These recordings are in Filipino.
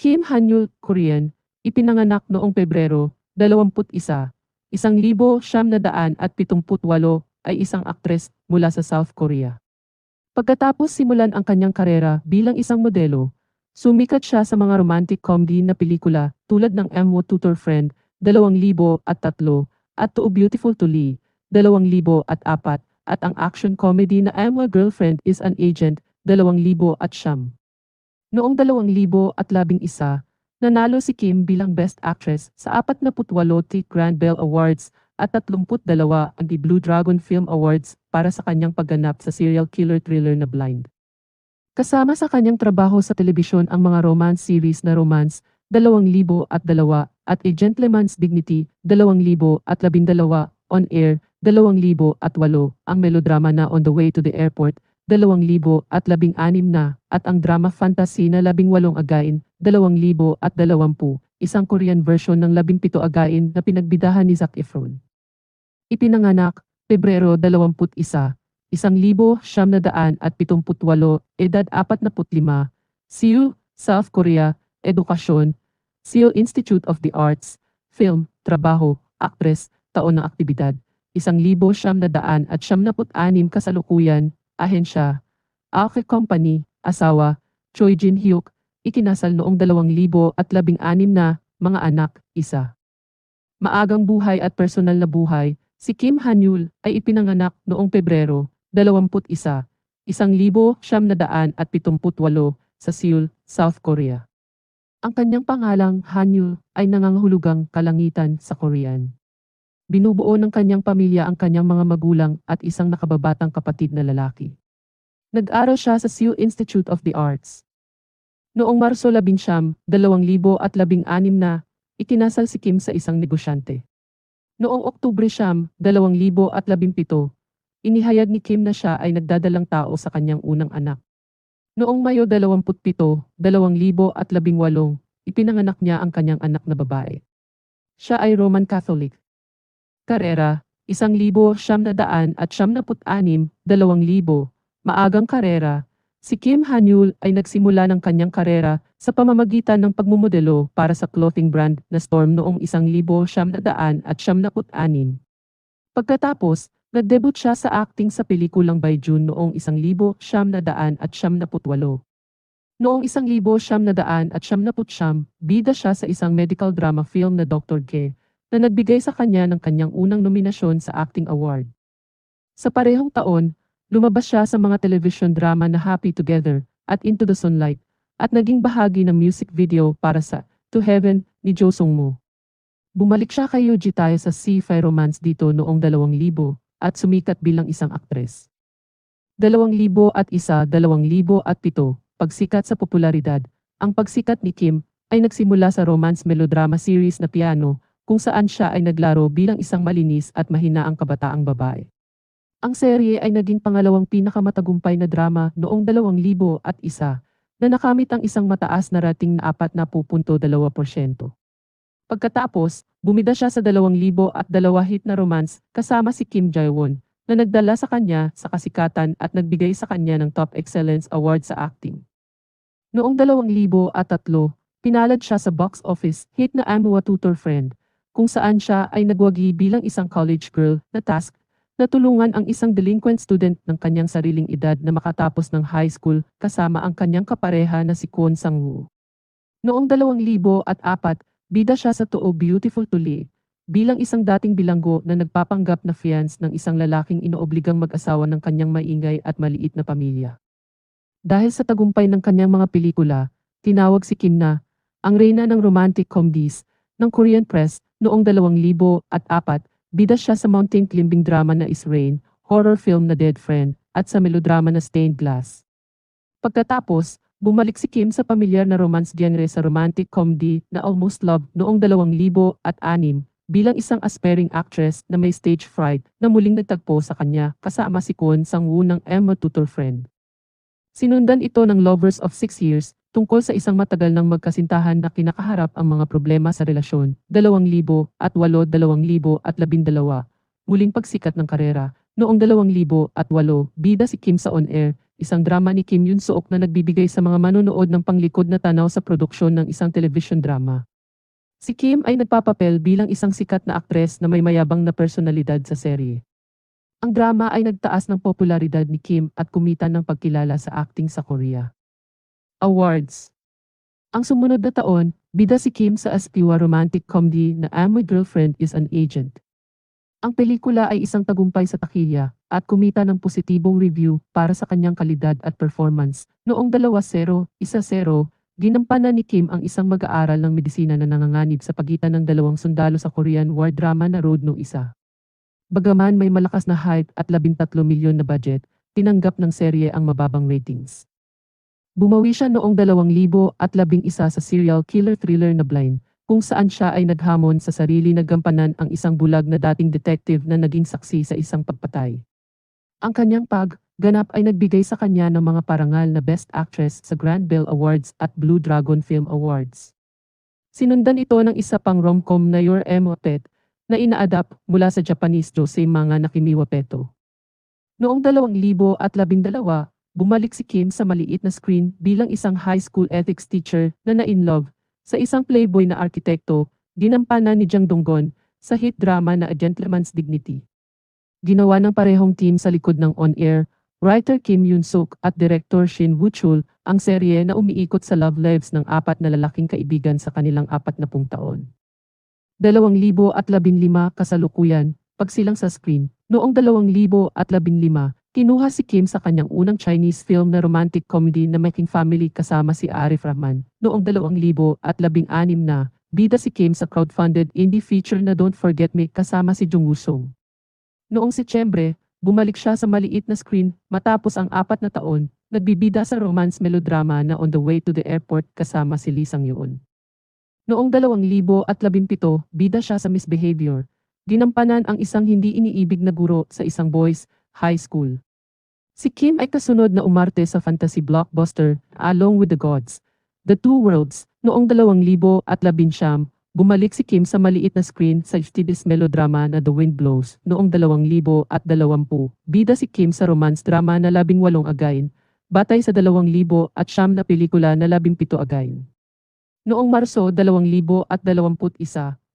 Kim Hanyul, Korean, ipinanganak noong Pebrero 21, isang libo siyam na daan at pitumputwalo ay isang aktres mula sa South Korea. Pagkatapos simulan ang kanyang karera bilang isang modelo, sumikat siya sa mga romantic comedy na pelikula tulad ng M. Tutor Friend, 2003 at Too Beautiful to Lee, 2004 at ang action comedy na a Girlfriend is an Agent, 2000 at siyam. Noong 2011, nanalo si Kim bilang Best Actress sa 48 T Grand Bell Awards at 32 ang The Blue Dragon Film Awards para sa kanyang pagganap sa serial killer thriller na Blind. Kasama sa kanyang trabaho sa telebisyon ang mga romance series na Romance, 2002 at A Gentleman's Dignity, 2012 on air, 2008 ang melodrama na On the Way to the Airport, 2016 na at ang drama fantasy na 18 again, 2020, isang Korean version ng 17 again na pinagbidahan ni Zac Efron. Ipinanganak, Pebrero 21, isang libo siyam na daan at pitumputwalo, edad 45, Seoul, South Korea, Edukasyon, Seoul Institute of the Arts, Film, Trabaho, Actress, Taon ng Aktibidad, isang libo siyam na daan at siyam na anim kasalukuyan, ahensya, Aoki Company, asawa, Choi Jin Hyuk, ikinasal noong 2016 na, mga anak, isa. Maagang buhay at personal na buhay, si Kim Hanyul ay ipinanganak noong Pebrero, 21, isang libo siyam na daan at pitumputwalo sa Seoul, South Korea. Ang kanyang pangalang Hanyul ay nangangahulugang kalangitan sa Korean. Binubuo ng kanyang pamilya ang kanyang mga magulang at isang nakababatang kapatid na lalaki. Nag-aral siya sa Seoul Institute of the Arts. Noong Marso 11, 2016 na, ikinasal si Kim sa isang negosyante. Noong Oktubre siyam, 2017, inihayag ni Kim na siya ay nagdadalang tao sa kanyang unang anak. Noong Mayo 27, 2018, ipinanganak niya ang kanyang anak na babae. Siya ay Roman Catholic put-anim, dalawang libo. Maagang karera, si Kim Hanyul ay nagsimula ng kanyang karera sa pamamagitan ng pagmumodelo para sa clothing brand na Storm noong isang libo siyam na daan at siyam na put-anim. Pagkatapos, nag-debut siya sa acting sa pelikulang By June noong isang libo siyam na daan at siyam na putwalo. Noong isang libo siyam na daan at siyam na putsyam, bida siya sa isang medical drama film na Dr. K na nagbigay sa kanya ng kanyang unang nominasyon sa acting award. Sa parehong taon, lumabas siya sa mga television drama na Happy Together at Into the Sunlight at naging bahagi ng music video para sa To Heaven ni Jo Sung Mo. Bumalik siya kay Yuji Tae sa C5 Romance dito noong 2000 at sumikat bilang isang aktres. 2000 at isa 2007 pagsikat sa popularidad, ang pagsikat ni Kim ay nagsimula sa romance melodrama series na Piano kung saan siya ay naglaro bilang isang malinis at mahinaang kabataang babae. Ang serye ay naging pangalawang pinakamatagumpay na drama noong 2001 na nakamit ang isang mataas na rating na 4.2%. Pagkatapos, bumida siya sa 2002 hit na romance kasama si Kim Jae-won na nagdala sa kanya sa kasikatan at nagbigay sa kanya ng Top Excellence Award sa acting. Noong 2003, pinalad siya sa box office hit na I'm a Tutor Friend kung saan siya ay nagwagi bilang isang college girl na task na tulungan ang isang delinquent student ng kanyang sariling edad na makatapos ng high school kasama ang kanyang kapareha na si Kwon Sang-woo. Noong 2004, bida siya sa Too Beautiful to Lee, bilang isang dating bilanggo na nagpapanggap na fiance ng isang lalaking inoobligang mag-asawa ng kanyang maingay at maliit na pamilya. Dahil sa tagumpay ng kanyang mga pelikula, tinawag si Kim na ang reyna ng romantic comedies ng Korean press noong 2004, bida siya sa mountain climbing drama na Is Rain, horror film na Dead Friend, at sa melodrama na Stained Glass. Pagkatapos, bumalik si Kim sa pamilyar na romance genre sa romantic comedy na Almost Love noong 2006 bilang isang aspiring actress na may stage fright na muling nagtagpo sa kanya kasama si Kwon Sang-woo ng Emma Tutor Friend. Sinundan ito ng Lovers of Six Years tungkol sa isang matagal ng magkasintahan na kinakaharap ang mga problema sa relasyon, 2000 at 8 2012, muling pagsikat ng karera, noong 2008, bida si Kim sa on-air, isang drama ni Kim Yun Sook na nagbibigay sa mga manonood ng panglikod na tanaw sa produksyon ng isang television drama. Si Kim ay nagpapapel bilang isang sikat na aktres na may mayabang na personalidad sa serye. Ang drama ay nagtaas ng popularidad ni Kim at kumita ng pagkilala sa acting sa Korea. Awards Ang sumunod na taon, bida si Kim sa aspiwa romantic comedy na I'm My Girlfriend is an Agent. Ang pelikula ay isang tagumpay sa takilya at kumita ng positibong review para sa kanyang kalidad at performance. Noong 2-0, 1-0, ginampanan ni Kim ang isang mag-aaral ng medisina na nanganganib sa pagitan ng dalawang sundalo sa Korean war drama na Road No Isa. Bagaman may malakas na hype at 13 milyon na budget, tinanggap ng serye ang mababang ratings. Bumawi siya noong 2011 sa serial killer thriller na Blind, kung saan siya ay naghamon sa sarili na gampanan ang isang bulag na dating detective na naging saksi sa isang pagpatay. Ang kanyang pag-ganap ay nagbigay sa kanya ng mga parangal na Best Actress sa Grand Bell Awards at Blue Dragon Film Awards. Sinundan ito ng isa pang rom-com na Your Emo na ina-adapt mula sa Japanese Josei manga na Kimi wa Peto. Noong 2012, bumalik si Kim sa maliit na screen bilang isang high school ethics teacher na na-in-love sa isang playboy na arkitekto, ginampanan ni Jang Donggon sa hit drama na A Gentleman's Dignity. Ginawa ng parehong team sa likod ng on-air, writer Kim Yoon-suk at director Shin Woo-chul ang serye na umiikot sa love lives ng apat na lalaking kaibigan sa kanilang apat na pung taon. 2015 kasalukuyan, pagsilang sa screen, noong 2015, kinuha si Kim sa kanyang unang Chinese film na romantic comedy na Making Family kasama si Arif Rahman. Noong 2016 na, bida si Kim sa crowdfunded indie feature na Don't Forget Me kasama si Jung Woo-sung. Noong Setyembre, bumalik siya sa maliit na screen matapos ang apat na taon, nagbibida sa romance melodrama na On the Way to the Airport kasama si Lee Sang-yoon. Noong 2017, bida siya sa Misbehavior. Ginampanan ang isang hindi iniibig na guro sa isang boys' high school. Si Kim ay kasunod na umarte sa fantasy blockbuster Along with the Gods. The Two Worlds, noong 2019, bumalik si Kim sa maliit na screen sa Stidis melodrama na The Wind Blows noong 2020. Bida si Kim sa romance drama na Labing Walong Again, batay sa 2000 at siyam na pelikula na Labing Pito Again. Noong Marso 2021,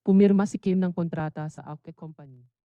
pumirma si Kim ng kontrata sa Outlet Company.